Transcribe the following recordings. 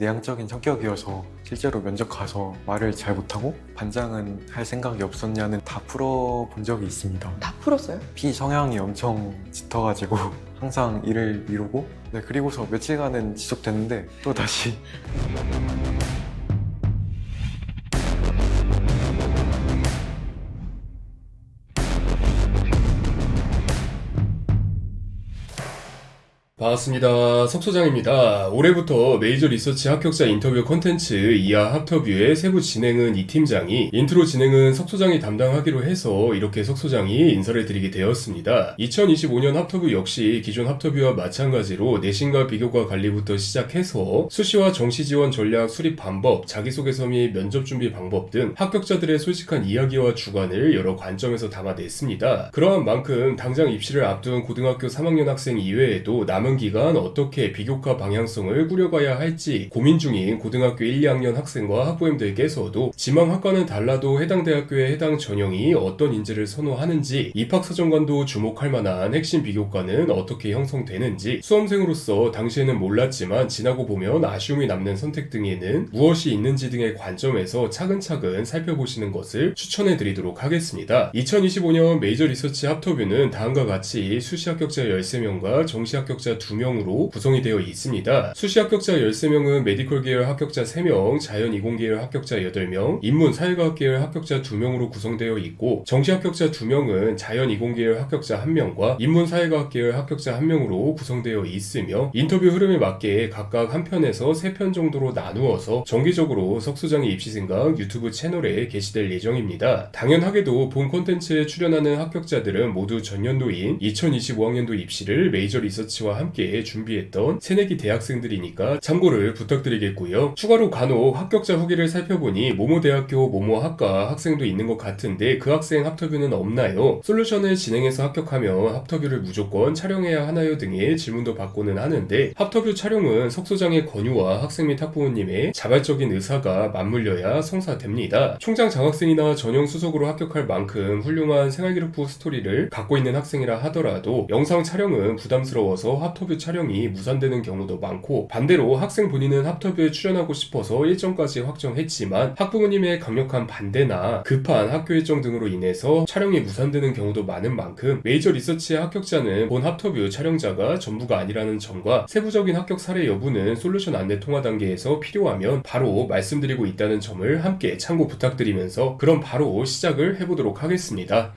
내향적인 성격이어서 실제로 면접 가서 말을 잘 못하고 반장은 할 생각이 없었냐는 다 풀어본 적이 있습니다. 다 풀었어요? 피 성향이 엄청 짙어가지고 항상 일을 미루고 네, 그리고서 며칠간은 지속됐는데 또 다시 반갑습니다. 석소장입니다. 올해부터 메이저 리서치 합격자 인터뷰 콘텐츠 이하 합터뷰의 세부 진행은 이 팀장이 인트로 진행은 석소장이 담당하기로 해서 이렇게 석소장이 인사를 드리게 되었습니다. 2025년 합터뷰 역시 기존 합터뷰와 마찬가지로 내신과 비교과 관리부터 시작해서 수시와 정시 지원 전략 수립 방법, 자기소개서 및 면접 준비 방법 등 합격자들의 솔직한 이야기와 주관을 여러 관점에서 담아냈습니다. 그러한 만큼 당장 입시를 앞둔 고등학교 3학년 학생 이외에도 남은 기간 어떻게 비교과 방향성을 꾸려가야 할지 고민 중인 고등학교 1, 2학년 학생과 학부모님들께서도 지망 학과는 달라도 해당 대학교의 해당 전형이 어떤 인재를 선호하는지 입학사정관도 주목할 만한 핵심 비교과는 어떻게 형성되는지 수험생으로서 당시에는 몰랐지만 지나고 보면 아쉬움이 남는 선택 등에는 무엇이 있는지 등의 관점에서 차근차근 살펴보시는 것을 추천해 드리도록 하겠습니다. 2025년 메이저 리서치 합터뷰는 다음과 같이 수시 합격자 13명과 정시 합격자 2명으로 구성이 되어 있습니다. 수시 합격자 13명은 메디컬 계열 합격자 3명, 자연 이공 계열 합격자 8명, 인문 사회과학 계열 합격자 2명으로 구성되어 있고 정시 합격자 2명은 자연 이공 계열 합격자 1명과 인문 사회과학 계열 합격자 1명으로 구성되어 있으며 인터뷰 흐름에 맞게 각각 한 편에서 세 편 정도로 나누어서 정기적으로 석수장의 입시 생각 유튜브 채널에 게시될 예정입니다. 당연하게도 본 콘텐츠에 출연하는 합격자들은 모두 전년도인 2025학년도 입시를 메이저 리서치와 함께 준비했던 새내기 대학생들이니까 참고를 부탁드리겠고요. 추가로 간혹 합격자 후기를 살펴보니 모모 대학교 모모 학과 학생도 있는 것 같은데 그 학생 합터뷰는 없나요? 솔루션을 진행해서 합격하면 합터뷰를 무조건 촬영해야 하나요? 등의 질문도 받고는 하는데 합터뷰 촬영은 석소장의 권유와 학생 및 학부모님의 자발적인 의사가 맞물려야 성사됩니다. 총장 장학생이나 전형 수석으로 합격할 만큼 훌륭한 생활기록부 스토리를 갖고 있는 학생이라 하더라도 영상 촬영은 부담스러워서 합 터뷰 촬영이 무산되는 경우도 많고 반대로 학생 본인은 합터뷰에 출연하고 싶어서 일정까지 확정했지만 학부모님의 강력한 반대나 급한 학교 일정 등으로 인해서 촬영이 무산되는 경우도 많은 만큼 메이저 리서치의 합격자는 본 합터뷰 촬영자가 전부가 아니라는 점과 세부적인 합격 사례 여부는 솔루션 안내 통화 단계에서 필요하면 바로 말씀드리고 있다는 점을 함께 참고 부탁드리면서 그럼 바로 시작을 해보도록 하겠습니다.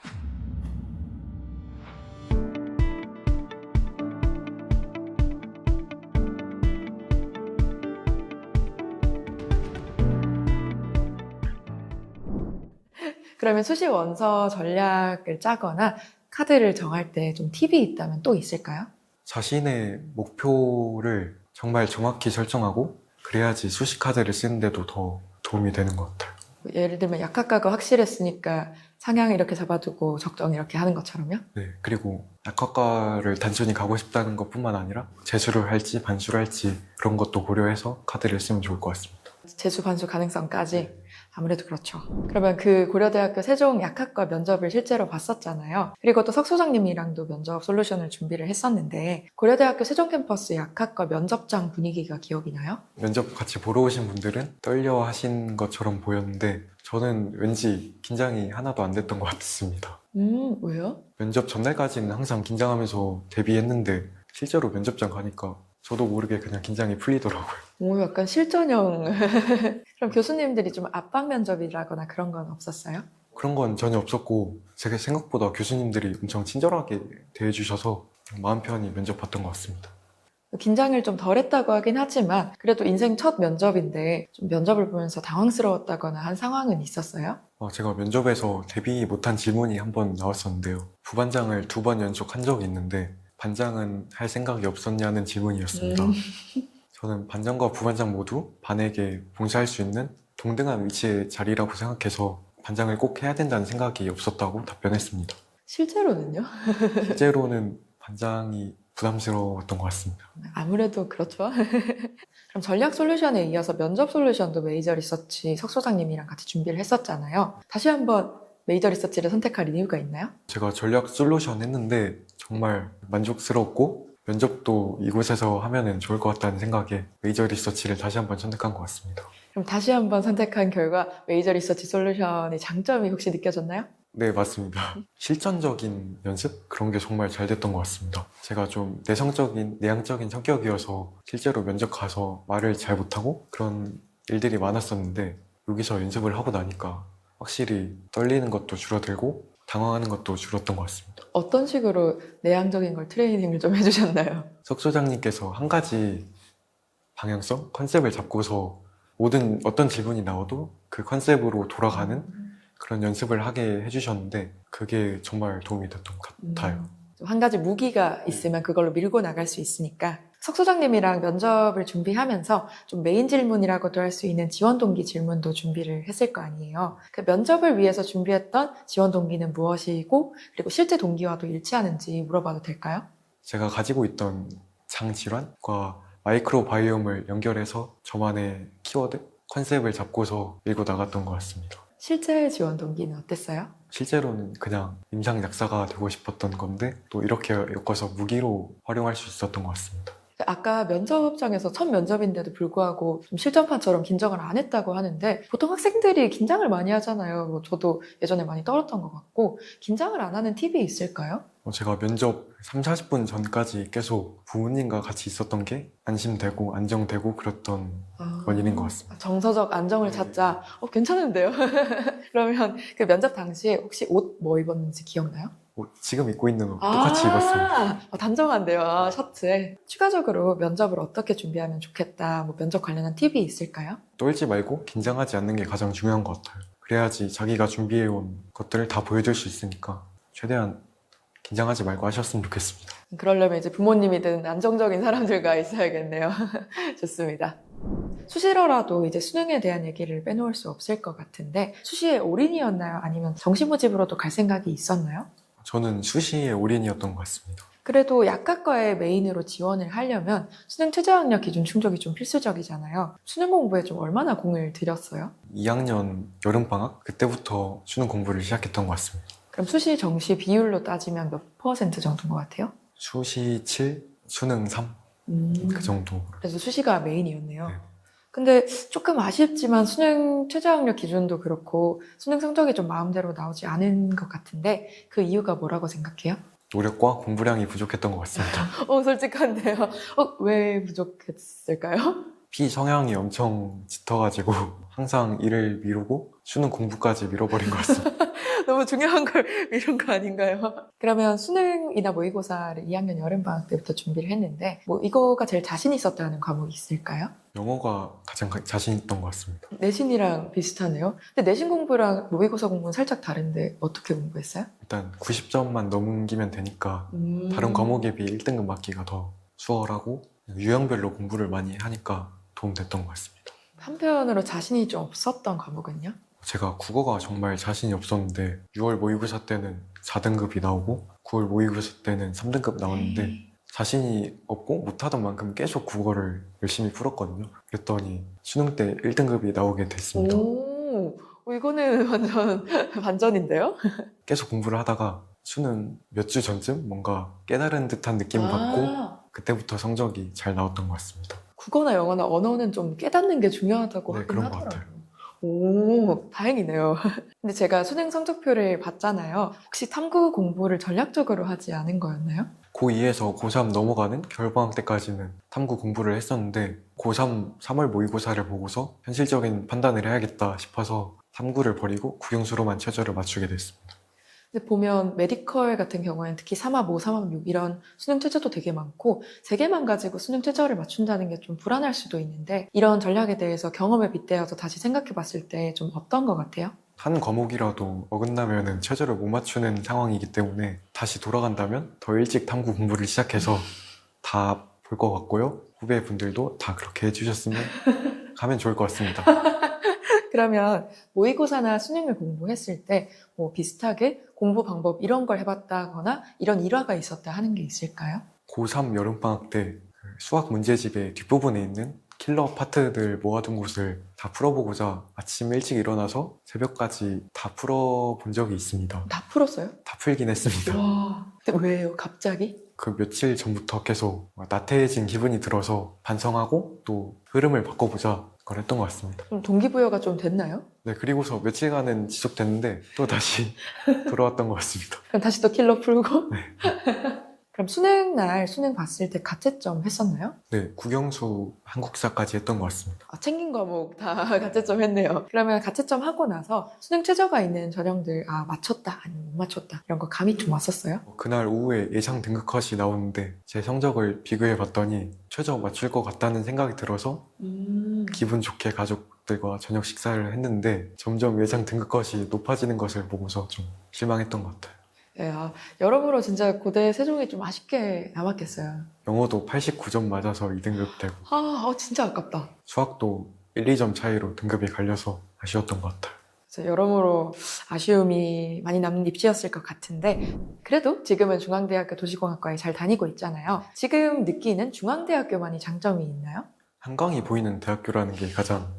그러면 수시 원서 전략을 짜거나 카드를 정할 때 좀 팁이 있다면 또 있을까요? 자신의 목표를 정말 정확히 설정하고 그래야지 수시 카드를 쓰는데도 더 도움이 되는 것 같아요. 예를 들면 약학과가 확실했으니까 상향 이렇게 잡아두고 적정 이렇게 하는 것처럼요? 네, 그리고 약학과를 단순히 가고 싶다는 것뿐만 아니라 재수를 할지 반수를 할지 그런 것도 고려해서 카드를 쓰면 좋을 것 같습니다. 재수 반수 가능성까지 아무래도 그렇죠. 그러면 그 고려대학교 세종 약학과 면접을 실제로 봤었잖아요. 그리고 또 석 소장님이랑도 면접 솔루션을 준비를 했었는데 고려대학교 세종 캠퍼스 약학과 면접장 분위기가 기억이 나요? 면접 같이 보러 오신 분들은 떨려 하신 것처럼 보였는데 저는 왠지 긴장이 하나도 안 됐던 것 같습니다. 음, 왜요? 면접 전날까지는 항상 긴장하면서 대비했는데 실제로 면접장 가니까 저도 모르게 그냥 긴장이 풀리더라고요. 오, 약간 실전형. 그럼 교수님들이 좀 압박 면접이라거나 그런 건 없었어요? 그런 건 전혀 없었고 제가 생각보다 교수님들이 엄청 친절하게 대해주셔서 마음 편히 면접 봤던 것 같습니다. 긴장을 좀 덜 했다고 하긴 하지만 그래도 인생 첫 면접인데 좀 면접을 보면서 당황스러웠다거나 한 상황은 있었어요? 어, 제가 면접에서 대비 못한 질문이 한 번 나왔었는데요. 부반장을 두 번 연속 한 적이 있는데 반장은 할 생각이 없었냐는 질문이었습니다. 음. 저는 반장과 부반장 모두 반에게 봉사할 수 있는 동등한 위치의 자리라고 생각해서 반장을 꼭 해야 된다는 생각이 없었다고 답변했습니다. 실제로는요? 실제로는 반장이 부담스러웠던 것 같습니다. 아무래도 그렇죠. 그럼 전략 솔루션에 이어서 면접 솔루션도 메이저 리서치 석 소장님이랑 같이 준비를 했었잖아요. 다시 한번 메이저 리서치를 선택할 이유가 있나요? 제가 전략 솔루션 했는데 정말 만족스럽고 면접도 이곳에서 하면은 좋을 것 같다는 생각에 메이저 리서치를 다시 한번 선택한 것 같습니다. 그럼 다시 한번 선택한 결과 메이저 리서치 솔루션의 장점이 혹시 느껴졌나요? 네, 맞습니다. 실전적인 연습? 그런 게 정말 잘 됐던 것 같습니다. 제가 좀 내성적인, 내향적인 성격이어서 실제로 면접 가서 말을 잘 못하고 그런 일들이 많았었는데 여기서 연습을 하고 나니까 확실히 떨리는 것도 줄어들고 당황하는 것도 줄었던 것 같습니다. 어떤 식으로 내향적인 걸 트레이닝을 좀 해주셨나요? 석 소장님께서 한 가지 방향성, 컨셉을 잡고서 모든 어떤 질문이 나와도 그 컨셉으로 돌아가는 그런 연습을 하게 해주셨는데 그게 정말 도움이 됐던 것 같아요. 음, 좀한 가지 무기가 있으면 그걸로 밀고 나갈 수 있으니까 석 소장님이랑 면접을 준비하면서 좀 메인 질문이라고도 할 수 있는 지원 동기 질문도 준비를 했을 거 아니에요. 그 면접을 위해서 준비했던 지원 동기는 무엇이고 그리고 실제 동기와도 일치하는지 물어봐도 될까요? 제가 가지고 있던 장질환과 마이크로바이옴을 연결해서 저만의 키워드, 컨셉을 잡고서 밀고 나갔던 것 같습니다. 실제 지원 동기는 어땠어요? 실제로는 그냥 임상 약사가 되고 싶었던 건데 또 이렇게 엮어서 무기로 활용할 수 있었던 것 같습니다. 아까 면접장에서 첫 면접인데도 불구하고 좀 실전판처럼 긴장을 안 했다고 하는데 보통 학생들이 긴장을 많이 하잖아요. 뭐 저도 예전에 많이 떨었던 것 같고 긴장을 안 하는 팁이 있을까요? 어, 제가 면접 3, 40분 전까지 계속 부모님과 같이 있었던 게 안심되고 안정되고 그랬던 원인인 것 같습니다. 정서적 안정을 네. 찾자. 어, 괜찮은데요? 그러면 그 면접 당시에 혹시 옷 뭐 입었는지 기억나요? 어, 지금 입고 있는 옷 똑같이 아, 입었습니다. 어, 단정한데요. 아, 셔츠에. 추가적으로 면접을 어떻게 준비하면 좋겠다. 뭐 면접 관련한 팁이 있을까요? 떨지 말고 긴장하지 않는 게 가장 중요한 것 같아요. 그래야지 자기가 준비해온 것들을 다 보여줄 수 있으니까 최대한 긴장하지 말고 하셨으면 좋겠습니다. 그러려면 이제 부모님이든 안정적인 사람들과 있어야겠네요. 좋습니다. 수시로라도 이제 수능에 대한 얘기를 빼놓을 수 없을 것 같은데 수시에 올인이었나요? 아니면 정시모집으로도 갈 생각이 있었나요? 저는 수시에 올인이었던 것 같습니다. 그래도 약학과에 메인으로 지원을 하려면 수능 최저학력 기준 충족이 좀 필수적이잖아요. 수능 공부에 좀 얼마나 공을 들였어요? 2학년 여름방학 그때부터 수능 공부를 시작했던 것 같습니다. 그럼 수시 정시 비율로 따지면 몇 퍼센트 정도인 것 같아요? 수시 7, 수능 3, 음, 그 정도. 그래서 수시가 메인이었네요. 네. 근데 조금 아쉽지만 수능 최저학력 기준도 그렇고 수능 성적이 좀 마음대로 나오지 않은 것 같은데 그 이유가 뭐라고 생각해요? 노력과 공부량이 부족했던 것 같습니다. 어 솔직한데요. 어, 왜 부족했을까요? 피 성향이 엄청 짙어가지고 항상 일을 미루고 수능 공부까지 미뤄버린 것 같습니다. 너무 중요한 걸 미룬 거 아닌가요? 그러면 수능이나 모의고사를 2학년 여름방학 때부터 준비를 했는데 뭐 이거가 제일 자신 있었다는 과목이 있을까요? 영어가 가장 가- 자신 있던 것 같습니다. 내신이랑 비슷하네요. 근데 내신 공부랑 모의고사 공부는 살짝 다른데 어떻게 공부했어요? 일단 90점만 넘기면 되니까 음. 다른 과목에 비해 1등급 맞기가 더 수월하고 유형별로 공부를 많이 하니까 도움됐던 것 같습니다. 한편으로 자신이 좀 없었던 과목은요? 제가 국어가 정말 자신이 없었는데 6월 모의고사 때는 4등급이 나오고 9월 모의고사 때는 3등급 나왔는데 자신이 없고 못하던 만큼 계속 국어를 열심히 풀었거든요. 그랬더니 수능 때 1등급이 나오게 됐습니다. 오, 어, 이거는 완전 반전인데요? 계속 공부를 하다가 수능 몇 주 전쯤 뭔가 깨달은 듯한 느낌 받고 아, 그때부터 성적이 잘 나왔던 것 같습니다. 국어나 영어나 언어는 좀 깨닫는 게 중요하다고 네, 하긴 그런 것 하더라고요. 오, 다행이네요. 근데 제가 수능 성적표를 봤잖아요. 혹시 탐구 공부를 전략적으로 하지 않은 거였나요? 고2에서 고3 넘어가는 겨울방학 때까지는 탐구 공부를 했었는데 고3 3월 모의고사를 보고서 현실적인 판단을 해야겠다 싶어서 탐구를 버리고 국영수로만 최저를 맞추게 됐습니다. 근데 보면 메디컬 같은 경우에는 특히 3합 5, 3합 6 이런 수능 최저도 되게 많고 세 개만 가지고 수능 최저를 맞춘다는 게 좀 불안할 수도 있는데 이런 전략에 대해서 경험에 빗대어서 다시 생각해 봤을 때 좀 어떤 것 같아요? 한 과목이라도 어긋나면 최저를 못 맞추는 상황이기 때문에 다시 돌아간다면 더 일찍 탐구 공부를 시작해서 다 볼 것 같고요. 후배분들도 다 그렇게 해주셨으면 가면 좋을 것 같습니다. 그러면 모의고사나 수능을 공부했을 때 뭐 비슷하게 공부 방법 이런 걸 해봤다거나 이런 일화가 있었다 하는 게 있을까요? 고3 여름방학 때그 수학 문제집의 뒷부분에 있는 킬러 파트들 모아둔 곳을 다 풀어보고자 아침 일찍 일어나서 새벽까지 다 풀어본 적이 있습니다. 다 풀었어요? 다 풀긴 했습니다. 와, 근데 왜요? 갑자기? 그 며칠 전부터 계속 나태해진 기분이 들어서 반성하고 또 흐름을 바꿔보자 그걸 했던 것 같습니다. 좀 동기부여가 좀 됐나요? 네, 그리고서 며칠간은 지속됐는데 또 다시 돌아왔던 것 같습니다. 그럼 다시 또 킬러 풀고? 그럼 수능 날 수능 봤을 때 가채점 했었나요? 네, 국영수 한국사까지 했던 것 같습니다. 아, 챙긴 과목 다 가채점 했네요. 그러면 가채점 하고 나서 수능 최저가 있는 전형들 아 맞췄다 아니면 못 맞췄다 이런 거 감이 좀 왔었어요? 그날 오후에 예상 등급 컷이 나오는데 제 성적을 비교해 봤더니 최저 맞출 것 같다는 생각이 들어서 기분 좋게 가족들과 저녁 식사를 했는데 점점 예상 등급 컷이 높아지는 것을 보고서 좀 실망했던 것 같아요. 네, 아, 여러모로 진짜 고대 세종이 좀 아쉽게 남았겠어요. 영어도 89점 맞아서 2등급 되고 아, 어, 진짜 아깝다. 수학도 1, 2점 차이로 등급이 갈려서 아쉬웠던 것 같아요. 그래서 여러모로 아쉬움이 많이 남는 입시였을 것 같은데 그래도 지금은 중앙대학교 도시공학과에 잘 다니고 있잖아요. 지금 느끼는 중앙대학교만이 장점이 있나요? 한강이 보이는 대학교라는 게 가장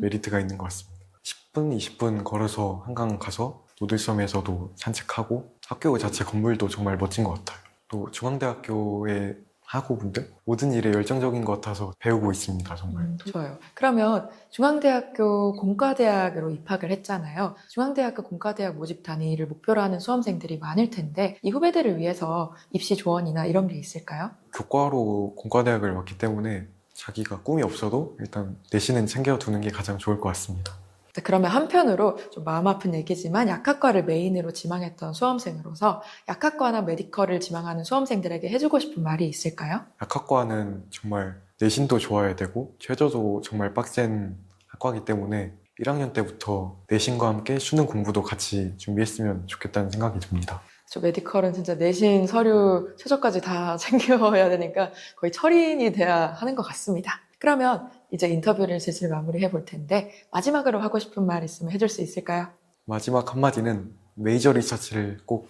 메리트가 있는 것 같습니다. 10분, 20분 걸어서 한강 가서 노들섬에서도 산책하고 학교 자체 건물도 정말 멋진 것 같아요. 또 중앙대학교의 학우분들 모든 일에 열정적인 것 같아서 배우고 있습니다, 정말. 음, 좋아요. 그러면 중앙대학교 공과대학으로 입학을 했잖아요. 중앙대학교 공과대학 모집 단위를 목표로 하는 수험생들이 많을 텐데 이 후배들을 위해서 입시 조언이나 이런 게 있을까요? 교과로 공과대학을 왔기 때문에 자기가 꿈이 없어도 일단 내신은 챙겨두는 게 가장 좋을 것 같습니다. 네, 그러면 한편으로 좀 마음 아픈 얘기지만 약학과를 메인으로 지망했던 수험생으로서 약학과나 메디컬을 지망하는 수험생들에게 해주고 싶은 말이 있을까요? 약학과는 정말 내신도 좋아야 되고 최저도 정말 빡센 학과이기 때문에 1학년 때부터 내신과 함께 수능 공부도 같이 준비했으면 좋겠다는 생각이 듭니다. 저 메디컬은 진짜 내신, 서류, 최저까지 다 챙겨야 되니까 거의 철인이 돼야 하는 것 같습니다. 그러면 이제 인터뷰를 슬슬 마무리해 볼 텐데 마지막으로 하고 싶은 말 있으면 해줄 수 있을까요? 마지막 한마디는 메이저 리서치를 꼭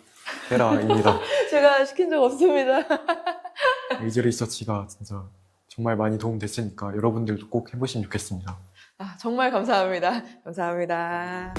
해라입니다. 제가 시킨 적 없습니다. 메이저 리서치가 진짜 정말 많이 도움 됐으니까 여러분들도 꼭 해보시면 좋겠습니다. 아, 정말 감사합니다. 감사합니다.